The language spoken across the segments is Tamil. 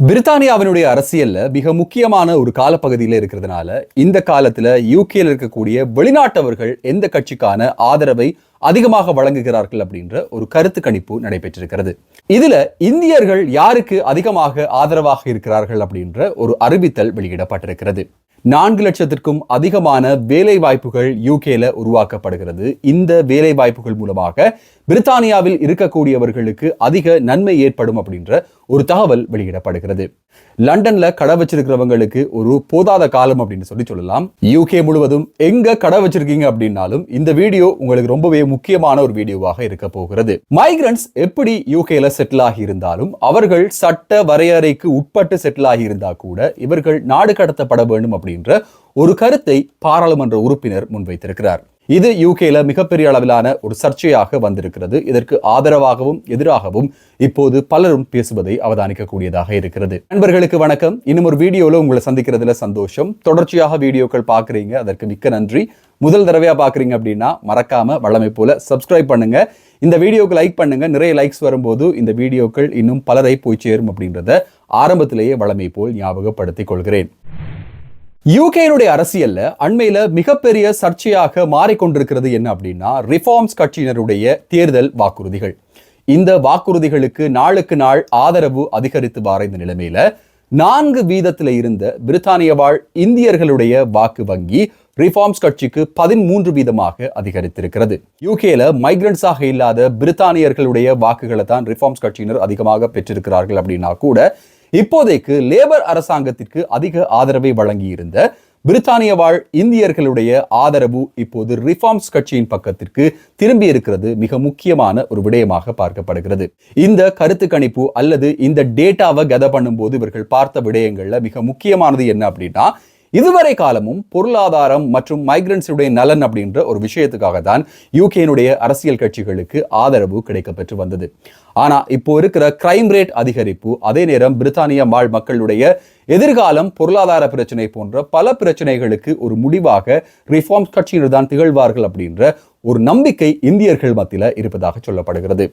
பிரித்தானியாவினுடைய அரசியல்ல மிக முக்கியமான ஒரு காலப்பகுதியில் இருக்கிறதுனால இந்த காலத்துல யூகேல இருக்கக்கூடிய வெளிநாட்டவர்கள் எந்த கட்சிக்கான ஆதரவை அதிகமாக வழங்குகிறார்கள் அப்படின்ற ஒரு கருத்து கணிப்பு நடைபெற்றிருக்கிறது. இதுல இந்தியர்கள் யாருக்கு அதிகமாக ஆதரவாக இருக்கிறார்கள் அப்படின்ற ஒரு அறிவித்தல் வெளியிடப்பட்டிருக்கிறது. நான்கு லட்சத்திற்கும் அதிகமான வேலை வாய்ப்புகள் யூகேல உருவாக்கப்படுகிறது. இந்த வேலை வாய்ப்புகள் மூலமாக பிரித்தானியாவில் இருக்கக்கூடியவர்களுக்கு அதிக நன்மை ஏற்படும் அப்படின்ற ஒரு தகவல் வெளியிடப்படுகிறது. லண்டன்ல கடை வச்சிருக்கிறவங்களுக்கு ஒரு போதாத காலம் அப்படின்னு சொல்லி சொல்லலாம். யூகே முழுவதும் எங்க கடை வச்சிருக்கீங்க அப்படின்னாலும் இந்த வீடியோ உங்களுக்கு ரொம்பவே முக்கியமான ஒரு வீடியோவாக இருக்க போகிறது. மைக்ரன்ஸ் எப்படி யூகேல செட்டில் ஆகி இருந்தாலும் அவர்கள் சட்ட வரையறைக்கு உட்பட்டு செட்டில் ஆகி இருந்தா கூட இவர்கள் நாடு கடத்தப்பட வேண்டும் அப்படின்ற ஒரு கருத்தை பாராளுமன்ற உறுப்பினர் முன்வைத்திருக்கிறார். இது யூகேல மிகப்பெரிய அளவிலான ஒரு சர்ச்சையாக வந்திருக்கிறது. இதற்கு ஆதரவாகவும் எதிராகவும் இப்போது பலரும் பேசுவதை அவதானிக்கக்கூடியதாக இருக்கிறது. நண்பர்களுக்கு வணக்கம். இன்னும் ஒரு வீடியோல உங்களை சந்திக்கிறதுல சந்தோஷம். தொடர்ச்சியாக வீடியோக்கள் பார்க்குறீங்க. அதற்கு மிக்க நன்றி. முதல் தடவையா பார்க்குறீங்க அப்படின்னா மறக்காம வளமை போல சப்ஸ்கிரைப் பண்ணுங்க. இந்த வீடியோக்கு லைக் பண்ணுங்க. நிறைய லைக்ஸ் வரும்போது இந்த வீடியோக்கள் இன்னும் பலரை போய் சேரும் அப்படின்றத ஆரம்பத்திலேயே வளமை போல் ஞாபகப்படுத்திக் கொள்கிறேன். யூகேனுடைய அரசியல்ல அண்மையில மிகப்பெரிய சர்ச்சையாக மாறிக்கொண்டிருக்கிறது என்ன அப்படின்னா ரிஃபார்ம்ஸ் கட்சியினருடைய தேர்தல் வாக்குறுதிகள். இந்த வாக்குறுதிகளுக்கு நாளுக்கு நாள் ஆதரவு அதிகரித்து வார இந்த நிலைமையில நான்கு வீதத்தில் இருந்த பிரித்தானிய வாழ் இந்தியர்களுடைய வாக்கு வங்கி ரிஃபார்ம்ஸ் கட்சிக்கு பதிமூன்று வீதமாக அதிகரித்திருக்கிறது. யூகேல மைக்ரன்ஸாக இல்லாத பிரித்தானியர்களுடைய வாக்குகளை தான் ரிஃபார்ம்ஸ் கட்சியினர் அதிகமாக பெற்றிருக்கிறார்கள் அப்படின்னா கூட இப்போதைக்கு லேபர் அரசாங்கத்திற்கு அதிக ஆதரவை வழங்கியிருந்த பிரித்தானிய வாழ் இந்தியர்களுடைய ஆதரவு இப்போது ரிஃபார்ம்ஸ் கட்சியின் பக்கத்திற்கு திரும்பி இருக்கிறது மிக முக்கியமான ஒரு விடயமாக பார்க்கப்படுகிறது. இந்த கருத்து கணிப்பு அல்லது இந்த டேட்டாவை கதை பண்ணும்போது இவர்கள் பார்த்த விடயங்கள்ல மிக முக்கியமானது என்ன அப்படின்னா இதுவரை காலமும் பொருளாதாரம் மற்றும் மைக்ரன்ஸுடைய நலன் அப்படின்ற ஒரு விஷயத்துக்காக தான் யூகேனுடைய அரசியல் கட்சிகளுக்கு ஆதரவு கிடைக்கப்பெற்று வந்தது. ஆனா இப்போ இருக்கிற கிரைம் ரேட் அதிகரிப்பு அதே நேரம் பிரித்தானிய வாழ் மக்களுடைய எதிர்காலம் பொருளாதார பிரச்சனை போன்ற பல பிரச்சனைகளுக்கு ஒரு முடிவாக ரிஃபார்ம்ஸ் கட்சியினர் தான் திகழ்வார்கள் அப்படின்ற ஒரு நம்பிக்கை இந்தியர்கள் மத்தியில இருப்பதாக சொல்லப்படுகிறது.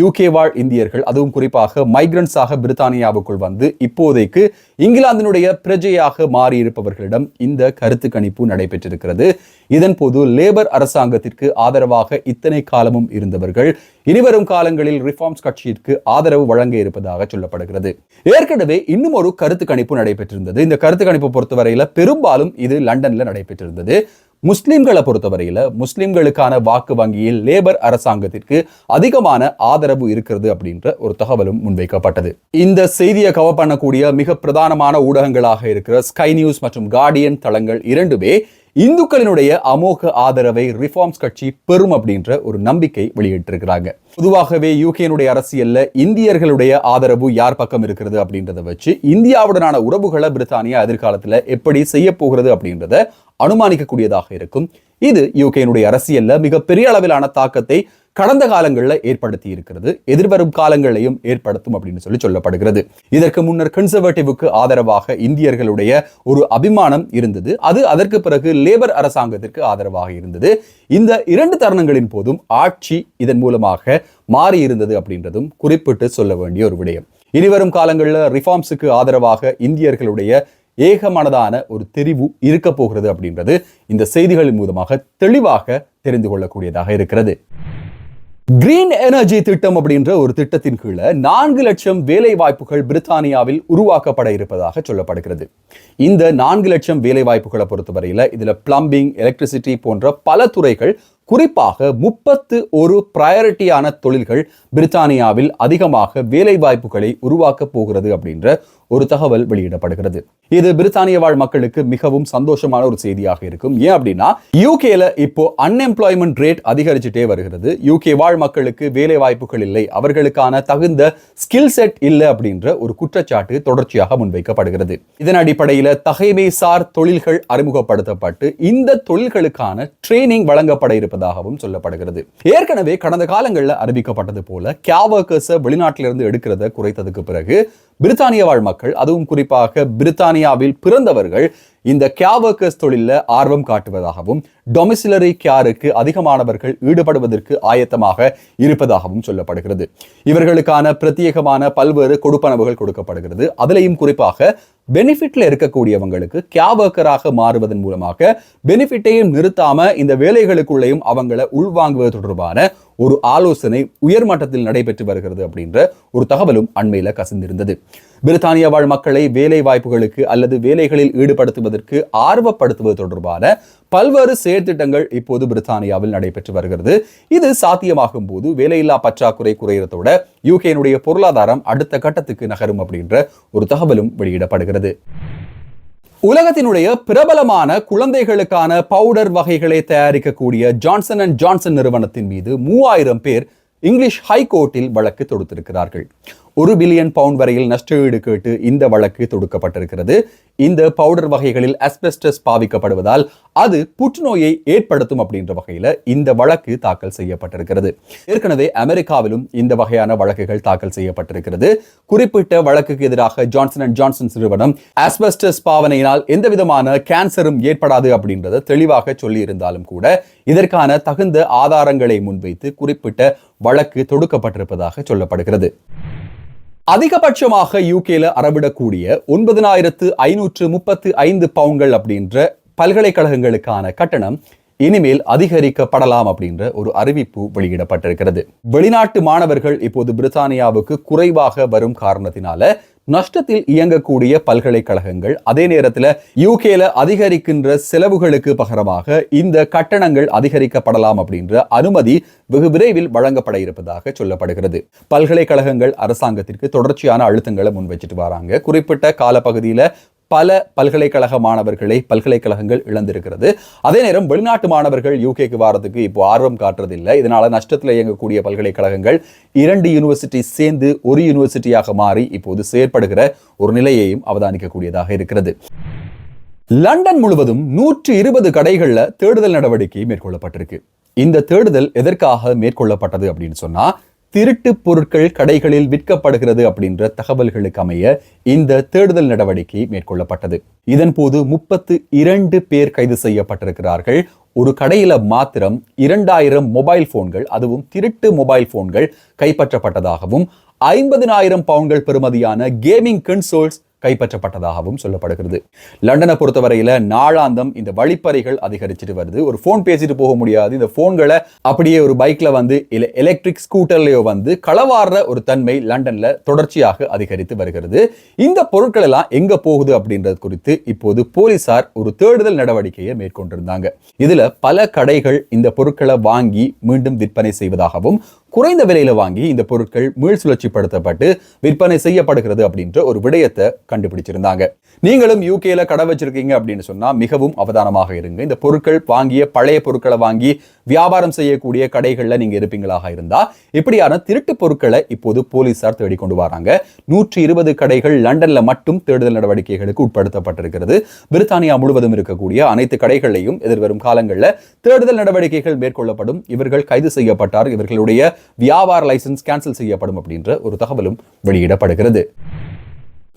யூகே வாழ் இந்தியர்கள் அதுவும் குறிப்பாக மைக்ரன்ஸாக பிரித்தானியாவுக்குள் வந்து இப்போதைக்கு இங்கிலாந்தினுடைய பிரஜையாக மாறி இருப்பவர்களிடம் இந்த கருத்து கணிப்பு நடைபெற்றிருக்கிறது. இதன் போது லேபர் அரசாங்கத்திற்கு ஆதரவாக இத்தனை காலமும் இருந்தவர்கள் இனிவரும் காலங்களில் ரிஃபார்ம்ஸ் கட்சியிற்கு ஆதரவு வழங்க இருப்பதாக சொல்லப்படுகிறது. ஏற்கனவே இன்னும் ஒரு கருத்து கணிப்பு நடைபெற்றிருந்தது. இந்த கருத்து கணிப்பு பொறுத்தவரையில் பெரும்பாலும் இது லண்டன்ல நடைபெற்றிருந்தது. முஸ்லிம்களை பொறுத்தவரையில முஸ்லிம்களுக்கான வாக்கு வங்கியில் லேபர் அரசாங்கத்திற்கு அதிகமான ஆதரவு இருக்கிறது அப்படின்ற ஒரு தகவலும் முன்வைக்கப்பட்டது. இந்த செய்தியை கவர் பண்ணக்கூடிய மிக பிரதானமான ஊடகங்களாக இருக்கிற ஸ்கை நியூஸ் மற்றும் கார்டியன் தளங்கள் இரண்டுமே இந்துக்களினுடைய அமோக ஆதரவை ரிஃபார்ம்ஸ் கட்சி பெறும் அப்படின்ற ஒரு நம்பிக்கை வெளியிட்டிருக்கிறாங்க. பொதுவாகவே யூகேனுடைய அரசியல்ல இந்தியர்களுடைய ஆதரவு யார் பக்கம் இருக்கிறது அப்படின்றத வச்சு இந்தியாவுடனான உறவுகளை பிரித்தானியா எதிர்காலத்துல எப்படி செய்ய போகிறது அப்படின்றத அனுமானிக்கக்கூடியதாக இருக்கும். இது யூகேனுடைய அரசியல்ல மிக பெரிய அளவிலான தாக்கத்தை கடந்த காலங்களில் ஏற்படுத்தி இருக்கிறது எதிர்வரும் காலங்களையும் ஏற்படுத்தும் அப்படின்னு சொல்லி சொல்லப்படுகிறது. இதற்கு முன்னர் கன்சர்வேட்டிவுக்கு ஆதரவாக இந்தியர்களுடைய ஒரு அபிமானம் இருந்தது. அது அதற்கு பிறகு லேபர் அரசாங்கத்திற்கு ஆதரவாக இருந்தது. இந்த இரண்டு தருணங்களின் போதும் ஆட்சி இதன் மூலமாக மாறி இருந்தது அப்படின்றதும் குறிப்பிட்டு சொல்ல வேண்டிய ஒரு விடயம். இனிவரும் காலங்களில் ரிஃபார்ம்ஸுக்கு ஆதரவாக இந்தியர்களுடைய ஏகமனதான ஒரு தெரிவு இருக்க போகிறது அப்படின்றது இந்த செய்திகளின் மூலமாக தெளிவாக தெரிந்து கொள்ளக்கூடியதாக இருக்கிறது. கிரீன் எனர்ஜி திட்டம் அப்படின்ற ஒரு திட்டத்தின் கீழே நான்கு லட்சம் வேலை வாய்ப்புகள் பிரித்தானியாவில் உருவாக்கப்பட இருப்பதாக சொல்லப்படுகிறது. இந்த நான்கு லட்சம் வேலை வாய்ப்புகளை பொறுத்தவரையில இதுல பிளம்பிங் எலக்ட்ரிசிட்டி போன்ற பல துறைகள் குறிப்பாக முப்பத்து ஒரு ப்ரையாரிட்டியான தொழில்கள் பிரித்தானியாவில் அதிகமாக வேலை வாய்ப்புகளை உருவாக்கப் போகிறது அப்படின்ற ஒரு தகவல் வெளியிடப்படுகிறது. இது பிரித்தானிய வாழ் மக்களுக்கு மிகவும் சந்தோஷமான ஒரு செய்தியாக இருக்கும். ஏன் அப்படின்னா யூகேல இப்போ அன்எம்ப்ளாய்மெண்ட் ரேட் அதிகரிச்சுட்டே வருகிறது. யூகே வாழ் மக்களுக்கு வேலை வாய்ப்புகள் இல்லை. அவர்களுக்கான தகுந்த ஸ்கில் செட் இல்லை அப்படின்ற ஒரு குற்றச்சாட்டு தொடர்ச்சியாக முன்வைக்கப்படுகிறது. இதன் அடிப்படையில் தகைமை சார் தொழில்கள் அறிமுகப்படுத்தப்பட்டு இந்த தொழில்களுக்கான ட்ரைனிங் வழங்கப்பட இருப்பது இருப்பதாகவும் சொல்லப்படுகிறது. ஏற்கனவே கடந்த காலங்களில் அறிவிக்கப்பட்டது போல கேவர்கர்ஸை வெளிநாட்டிலிருந்து எடுக்கிறத குறைத்ததுக்கு பிறகு பிரித்தானிய வாழ் மக்கள் அதுவும் குறிப்பாக பிரித்தானியாவில் பிறந்தவர்கள் இந்த கே ஒர்க்கர்ஸ் தொழிலில் ஆர்வம் காட்டுவதாகவும் டொமிசிலரி கேருக்கு அதிகமானவர்கள் ஈடுபடுவதற்கு ஆயத்தமாக இருப்பதாகவும் சொல்லப்படுகிறது. இவர்களுக்கான பிரத்யேகமான பல்வேறு கொடுப்பனவுகள் கொடுக்கப்படுகிறது. அதிலையும் குறிப்பாக பெனிஃபிட்ல இருக்கக்கூடியவங்களுக்கு கே ஒர்க்கராக மாறுவதன் மூலமாக பெனிஃபிட்டையும் நிறுத்தாம இந்த வேலைகளுக்குள்ளேயும் அவங்களை உள்வாங்குவது தொடர்பான ஒரு ஆலோசனை உயர்மட்டத்தில் நடைபெற்று வருகிறது அப்படின்ற ஒரு தகவலும் அண்மையில் கசிந்திருந்தது. பிரித்தானிய வாழ் மக்களை வேலை வாய்ப்புகளுக்கு அல்லது வேலைகளில் ஈடுபடுத்துவதற்கு ஆர்வப்படுத்துவது தொடர்பான பல்வேறு செயற்திட்டங்கள் இப்போது பிரித்தானியாவில் நடைபெற்று வருகிறது. இது சாத்தியமாகும் போது வேலையில்லா பற்றாக்குறை குறையறதோட யூகேனுடைய பொருளாதாரம் அடுத்த கட்டத்துக்கு நகரும் அப்படின்ற ஒரு தகவலும் வெளியிடப்படுகிறது. உலகத்தினுடைய பிரபலமான குழந்தைகளுக்கான பவுடர் வகைகளை தயாரிக்கக்கூடிய ஜான்சன் அண்ட் ஜான்சன் நிறுவனத்தின் மீது மூவாயிரம் பேர் இங்கிலீஷ் ஹைகோர்ட்டில் வழக்கு தொடுத்திருக்கிறார்கள். ஒரு பில்லியன் பவுண்ட் வரையில் நஷ்டஈடு கேட்டு இந்த வழக்கு தொடுக்கப்பட்டிருக்கிறது. இந்த பவுடர் வகைகளில் அஸ்பெஸ்டஸ் பாவிக்கப்படுவதால் அது புற்றுநோயை ஏற்படுத்தும் அப்படின்ற வகையில் இந்த வழக்கு தாக்கல் செய்யப்பட்டிருக்கிறது. ஏற்கனவே அமெரிக்காவிலும் இந்த வகையான வழக்குகள் தாக்கல் செய்யப்பட்டிருக்கிறது. குறிப்பிட்ட வழக்குக்கு எதிராக ஜான்சன் அண்ட் ஜான்சன் நிறுவனம் ஆஸ்பெஸ்டஸ் பாவனையினால் எந்த விதமான கேன்சரும் ஏற்படாது அப்படின்றத தெளிவாக சொல்லியிருந்தாலும் கூட இதற்கான தகுந்த ஆதாரங்களை முன்வைத்து குறிப்பிட்ட வழக்கு தொடுக்கப்பட்டிருப்பதாக சொல்லப்படுகிறது. அதிகபட்சமாக யூகேல அறவிடக்கூடிய ஒன்பதனாயிரத்து ஐநூற்று முப்பத்து ஐந்து பவுன்கள் அப்படின்ற பல்கலைக்கழகங்களுக்கான கட்டணம் இனிமேல் அதிகரிக்கப்படலாம் அப்படின்ற ஒரு அறிவிப்பு வெளியிடப்பட்டிருக்கிறது. வெளிநாட்டு மாணவர்கள் இப்போது பிரித்தானியாவுக்கு குறைவாக வரும் காரணத்தினால நஷ்டத்தில் இயங்கக்கூடிய பல்கலைக்கழகங்கள் அதே நேரத்தில் யூகேல அதிகரிக்கின்ற செலவுகளுக்கு பகரமாக இந்த கட்டணங்கள் அதிகரிக்கப்படலாம் அப்படின்ற அனுமதி வெகு விரைவில் வழங்கப்பட இருப்பதாக சொல்லப்படுகிறது. பல்கலைக்கழகங்கள் அரசாங்கத்திற்கு தொடர்ச்சியான அழுத்தங்களை முன் வச்சுட்டு வராங்க. குறிப்பிட்ட காலப்பகுதியில் பல பல்கலைக்கழக மாணவர்களை பல்கலைக்கழகங்கள் இழந்திருக்கிறது. அதே நேரம் வெளிநாட்டு மாணவர்கள் யூகேக்கு வாரத்துக்கு இப்போ ஆர்வம் காட்டுறதில்லை. இதனால நஷ்டத்தில் இயங்கக்கூடிய பல்கலைக்கழகங்கள் இரண்டு யூனிவர்சிட்டி சேர்ந்து ஒரு யூனிவர்சிட்டியாக மாறி இப்போது செயற்படுகிற ஒரு நிலையையும் அவதானிக்கக்கூடியதாக இருக்கிறது. லண்டன் முழுவதும் நூற்றி இருபது கடைகளில் தேடுதல் நடவடிக்கை மேற்கொள்ளப்பட்டிருக்கு. இந்த தேடுதல் எதற்காக மேற்கொள்ளப்பட்டது அப்படின்னு சொன்னா திருட்டு பொருட்கள் கடைகளில் விற்கப்படுகிறது அப்படின்ற தகவல்களுக்கு அமைய இந்த தேடுதல் நடவடிக்கை மேற்கொள்ளப்பட்டது. இதன் போது முப்பத்து இரண்டு பேர் கைது செய்யப்பட்டிருக்கிறார்கள். ஒரு கடையில மாத்திரம் இரண்டாயிரம் மொபைல் போன்கள் அதுவும் திருட்டு மொபைல் போன்கள் கைப்பற்றப்பட்டதாகவும் ஐம்பதினாயிரம் பவுன்கள் பெறுமதியான கேமிங் கன்சோல்ஸ் கைப்பற்றப்பட்டதாகவும் சொல்லப்படுகிறது. லண்டனை பொறுத்தவரையில் நாளாந்தம் இந்த வழிப்பறைகள் அதிகரிச்சுட்டு வருது. ஒரு ஃபோன் பேசிட்டு போக முடியாது. இந்த ஃபோன்களை அப்படியே ஒரு பைக்கில் வந்து இல்லை எலக்ட்ரிக் ஸ்கூட்டர்லையோ வந்து களவாடுற ஒரு தன்மை லண்டனில் தொடர்ச்சியாக அதிகரித்து வருகிறது. இந்த பொருட்கள் எல்லாம் எங்கே போகுது அப்படின்றது குறித்து இப்போது போலீசார் ஒரு தேடுதல் நடவடிக்கையை மேற்கொண்டிருந்தாங்க. இதில் பல கடைகள் இந்த பொருட்களை வாங்கி மீண்டும் விற்பனை செய்வதாகவும் குறைந்த விலையில வாங்கி இந்த பொருட்கள் மீள் சுழற்சிப்படுத்தப்பட்டு விற்பனை செய்யப்படுகிறது அப்படின்ற ஒரு விடயத்தை கண்டுபிடிச்சிருந்தாங்க. நீங்களும் யூகேல கடை வச்சிருக்கீங்க அப்படின்னு சொன்னா மிகவும் அவதானமாக இருங்க. இந்த பொருட்கள் வாங்கிய பழைய பொருட்களை வாங்கி வியாபாரம் செய்யக்கூடிய கடைகள்ல நீங்க இருப்பீங்களாக இருந்தா இப்படியான திருட்டு பொருட்களை இப்போது போலீசார் தேடிக்கொண்டு வராங்க. நூற்றி இருபது கடைகள் லண்டன்ல மட்டும் தேடுதல் நடவடிக்கைகளுக்கு உட்படுத்தப்பட்டிருக்கிறது. பிரித்தானியா முழுவதும் இருக்கக்கூடிய அனைத்து கடைகளையும் எதிர்வரும் காலங்களில் தேடுதல் நடவடிக்கைகள் மேற்கொள்ளப்படும். இவர்கள் கைது செய்யப்பட்டார். இவர்களுடைய வியாபார லைசன்ஸ் கேன்சல் செய்யப்படும் அப்படின்ற ஒரு தகவலும் வெளியிடப்படுகிறது.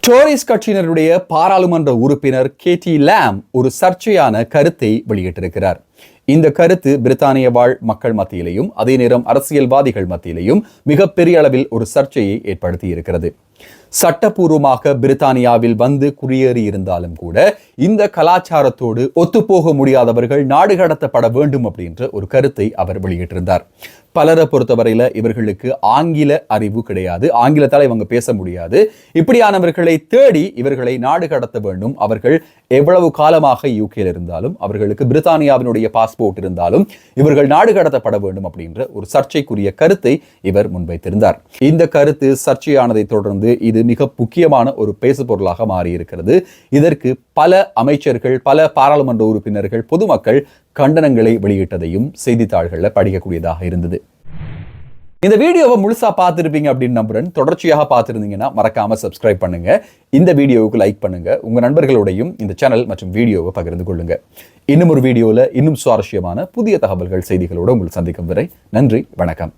டோரிஸ் கட்சியினருடைய பாராளுமன்ற உறுப்பினர் கே டி லேம் ஒரு சர்ச்சையான கருத்தை வெளியிட்டிருக்கிறார். இந்த கருத்து பிரித்தானிய வாழ் மக்கள் மத்தியிலையும் அதே நேரம் அரசியல்வாதிகள் மத்தியிலையும் மிகப்பெரிய அளவில் ஒரு சர்ச்சையை ஏற்படுத்தி இருக்கிறது சட்டப்பூர்வமாக பிரித்தானியாவில் வந்து குடியேறியிருந்தாலும் கூட இந்த கலாச்சாரத்தோடு ஒத்துப்போக முடியாதவர்கள் நாடு கடத்தப்பட வேண்டும் அப்படின்ற ஒரு கருத்தை அவர் வெளியிட்டிருந்தார். பலரை பொறுத்தவரையில் இவர்களுக்கு ஆங்கில அறிவு கிடையாது. ஆங்கிலத்தால் இவங்க பேச முடியாது. இப்படியானவர்களை தேடி இவர்களை நாடு கடத்த வேண்டும். அவர்கள் எவ்வளவு காலமாக யூகேல இருந்தாலும் அவர்களுக்கு பிரித்தானியாவினுடைய பாஸ்போர்ட் இருந்தாலும் இவர்கள் நாடு கடத்தப்பட வேண்டும் அப்படின்ற ஒரு சர்ச்சைக்குரிய கருத்தை இவர் முன்வைத்திருந்தார். இந்த கருத்து சர்ச்சையானதை தொடர்ந்து இது மிக முக்கியமான ஒரு பேசு பொருளாக மாறியிருக்கிறது. இதற்கு பல அமைச்சர்கள் பல பாராளுமன்ற உறுப்பினர்கள் பொதுமக்கள் கண்டனங்களை வெளியிட்டதையும் செய்தித்தாள்களில் படிக்கக்கூடியதாக இருந்தது. இந்த வீடியோவை முழுசா பார்த்துருப்பீங்க அப்படின்னு நம்புறேன். தொடர்ச்சியாக பார்த்துருந்தீங்கன்னா மறக்காம சப்ஸ்கிரைப் பண்ணுங்க. இந்த வீடியோவுக்கு லைக் பண்ணுங்க. உங்க நண்பர்களோடையும் இந்த சேனல் மற்றும் வீடியோவை பகிர்ந்து கொள்ளுங்க. இன்னும் ஒரு வீடியோவில் இன்னும் சுவாரஸ்யமான புதிய தகவல்கள் செய்திகளோடு உங்களை சந்திக்கும் வரை நன்றி வணக்கம்.